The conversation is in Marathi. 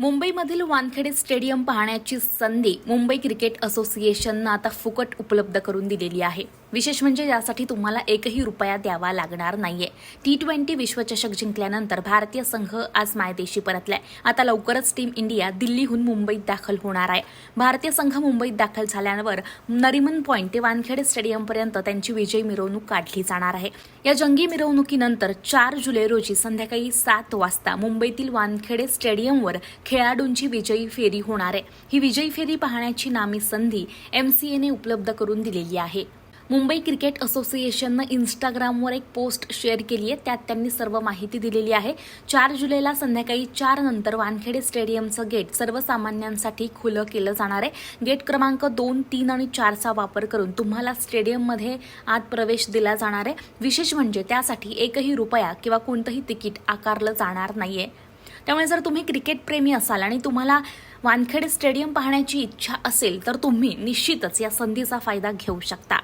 मुंबईमधील वानखेडे स्टेडियम पाहण्याची संधी मुंबई क्रिकेट असोसिएशननं आता फुकट उपलब्ध करून दिलेली आहे. विशेष म्हणजे यासाठी तुम्हाला एकही रुपया द्यावा लागणार नाहीये. टी ट्वेंटी विश्वचषक जिंकल्यानंतर भारतीय संघ आज मायदेशी परतलाय. आता लवकरच टीम इंडिया दिल्लीहून मुंबईत दाखल होणार आहे. भारतीय संघ मुंबईत दाखल झाल्यावर नरिमन पॉईंट ते वानखेडे स्टेडियमपर्यंत त्यांची विजयी मिरवणूक काढली जाणार आहे. या जंगी मिरवणुकीनंतर चार जुलै रोजी संध्याकाळी सात वाजता मुंबईतील वानखेडे स्टेडियमवर खेळाडूंची विजयी फेरी होणार आहे. ही विजयी फेरी पाहण्याची नामी संधी एमसीएने उपलब्ध करून दिलेली आहे. मुंबई क्रिकेट असोसिएशननं इंस्टाग्रामवर एक पोस्ट शेअर केली आहे. त्यात त्यांनी सर्व माहिती दिलेली आहे. चार जुलैला संध्याकाळी चार नंतर वानखेडे स्टेडियमचं गेट सर्वसामान्यांसाठी खुलं केलं जाणार आहे. गेट क्रमांक दोन तीन आणि चारचा वापर करून तुम्हाला स्टेडियममध्ये आत प्रवेश दिला जाणार आहे. विशेष म्हणजे त्यासाठी एकही रुपया किंवा कोणतंही तिकीट आकारलं जाणार नाहीये. त्यामुळे जर तुम्ही क्रिकेट प्रेमी असाल आणि तुम्हाला वानखेडे स्टेडियम पाहण्याची इच्छा असेल तर तुम्ही निश्चितच या संधीचा फायदा घेऊ शकता.